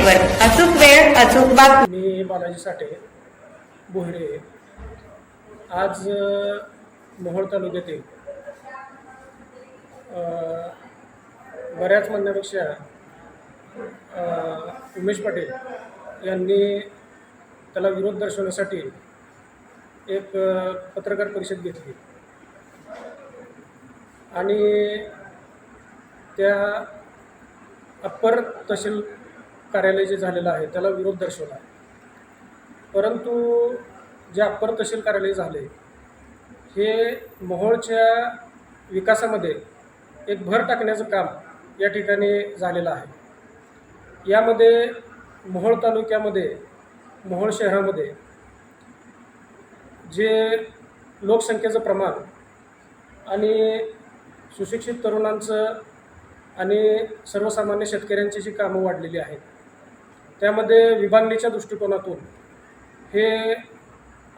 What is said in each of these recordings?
अचूक बातमी मी बालाजी साठे बोहरे. आज मोहोळ तालुक्यातील बऱ्याच म्हणण्यापेक्षा उमेश पाटील यांनी त्याला विरोध दर्शवण्यासाठी एक पत्रकार परिषद घेतली. आणि त्या अप्पर तहसील कार्यालय जे झालेलं आहे त्याला विरोध दर्शवला परंतु जे अप्पर तहसील कार्यालय झाले हे मोहोळच्या विकासामध्ये एक भर टाकण्याचं काम या ठिकाणी झालेलं आहे. यामध्ये मोहोळ तालुक्यामध्ये मोहोळ शहरामध्ये जे लोकसंख्येचं प्रमाण आणि सुशिक्षित तरुणांचं आणि सर्वसामान्य शेतकऱ्यांची जी कामं वाढलेली आहेत त्यामध्ये विभागणीच्या दृष्टिकोनातून हे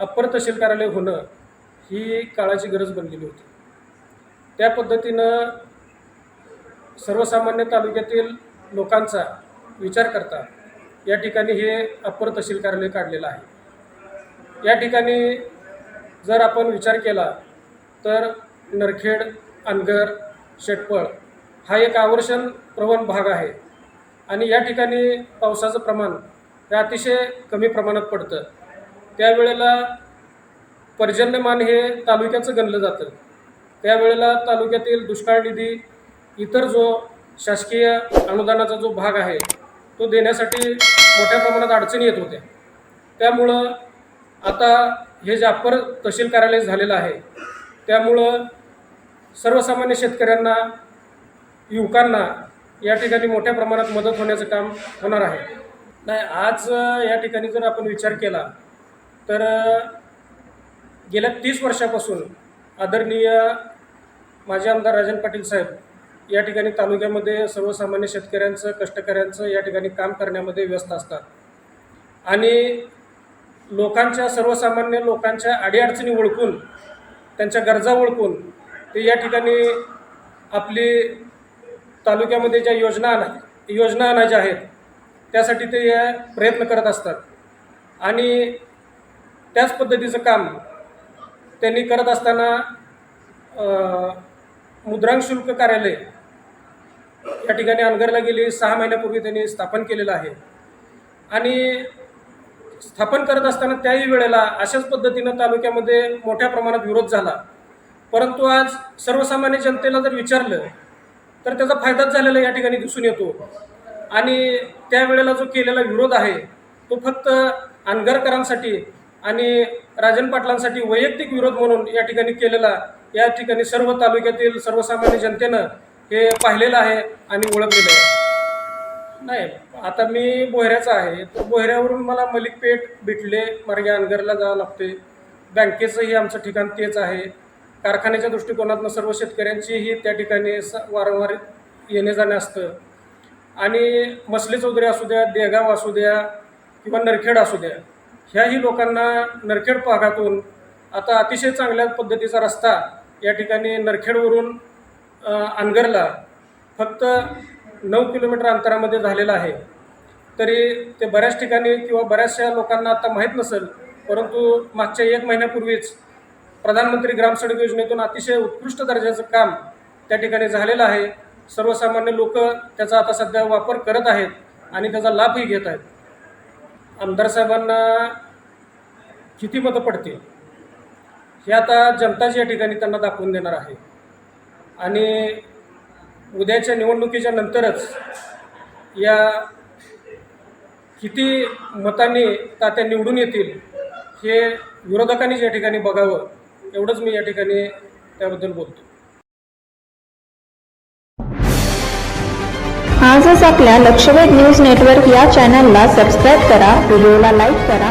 अप्पर तहसील कार्यालय होणं ही काळाची गरज बनलेली होती. त्या पद्धतीनं सर्वसामान्य तालुक्यातील लोकांचा विचार करता या ठिकाणी हे अप्पर तहसील कार्यालय काढलेलं आहे. या ठिकाणी जर आपण विचार केला तर नरखेड अनगर शेटपळ हा एक आवर्षण प्रवण भाग आहे. आणि या ठिकाणी पावसाचं प्रमाण हे अतिशय कमी प्रमाणात पडतं. त्यावेळेला पर्जन्यमान हे तालुक्याचं गणलं जातं. त्यावेळेला तालुक्यातील दुष्काळ निधी इतर जो शासकीय अनुदानाचा जो भाग आहे तो देण्यासाठी मोठ्या प्रमाणात अडचणी येत होत्या. त्यामुळं आता हे जे अप्पर तहसील कार्यालय झालेलं आहे त्यामुळं सर्वसामान्य शेतकऱ्यांना युवकांना या ठिकाणी मोठ्या प्रमाणात मदत होण्याचं काम होणार आहे. नाही आज या ठिकाणी जर आपण विचार केला तर गेल्या तीस वर्षापासून आदरणीय माजी आमदार राजन पाटील साहेब या ठिकाणी तालुक्यामध्ये सर्वसामान्य शेतकऱ्यांचं कष्टकऱ्यांचं या ठिकाणी काम करण्यामध्ये व्यस्त असतात. आणि लोकांच्या सर्वसामान्य लोकांच्या अडीअडचणी ओळखून त्यांच्या गरजा ओळखून ते या ठिकाणी आपली तालुक्यामध्ये ज्या योजना आणा योजना आणायच्या आहेत त्यासाठी ते या प्रयत्न करत असतात. आणि त्याच पद्धतीचं काम त्यांनी करत असताना मुद्रांक शुल्क कार्यालय या ठिकाणी अनगरला गेली. सहा महिन्यापूर्वी त्यांनी स्थापन केलेलं आहे. आणि स्थापन करत असताना त्याही वेळेला अशाच पद्धतीनं तालुक्यामध्ये मोठ्या प्रमाणात विरोध झाला. परंतु आज सर्वसामान्य जनतेला जर विचारलं तर त्याचा फायदाच झालेला या ठिकाणी दिसून येतो. आणि त्यावेळेला जो केलेला विरोध आहे तो फक्त अनगरकरांसाठी आणि राजन पाटलांसाठी वैयक्तिक विरोध म्हणून या ठिकाणी केलेला या ठिकाणी सर्व तालुक्यातील सर्वसामान्य जनतेनं हे पाहिलेलं आहे आणि ओळखलेलं आहे. नाही आता मी बोहऱ्याचा आहे तर बोहऱ्यावरून मला मलिकपेठ बिटले मार्गे अनगरला जावं लागते बँकेचंही आमचं ठिकाण तेच आहे. कारखान्याच्या दृष्टिकोनातून सर्व शेतकऱ्यांचीही त्या ठिकाणी स वारंवार येणे जाणे असतं. आणि मसले चौधरी असू द्या देगाव असू द्या किंवा नरखेड असू द्या ह्याही लोकांना नरखेड भागातून आता अतिशय चांगल्या पद्धतीचा रस्ता या ठिकाणी नरखेडवरून अनगरला फक्त नऊ किलोमीटर अंतरामध्ये झालेला आहे. तरी ते बऱ्याच ठिकाणी किंवा बऱ्याचशा लोकांना आता माहीत नसेल परंतु मागच्या एक महिन्यापूर्वीच प्रधानमंत्री ग्रामसडक योजनेतून अतिशय उत्कृष्ट दर्जाचं काम त्या ठिकाणी झालेलं आहे. सर्वसामान्य लोक त्याचा आता सध्या वापर करत आहेत आणि त्याचा लाभही घेत आहेत. आमदार साहेबांना किती मतं पडतील हे आता जनताच या ठिकाणी त्यांना दाखवून देणार आहे. आणि उद्याच्या निवडणुकीच्या नंतरच या किती मतांनी तात्या निवडून येतील हे विरोधकांनीच या ठिकाणी बघावं. एवढंच मी या ठिकाणी त्याबद्दल बोलतो. आजच आपल्या लक्षवेध न्यूज नेटवर्क या चॅनलला सबस्क्राईब करा व्हिडिओला लाईक करा.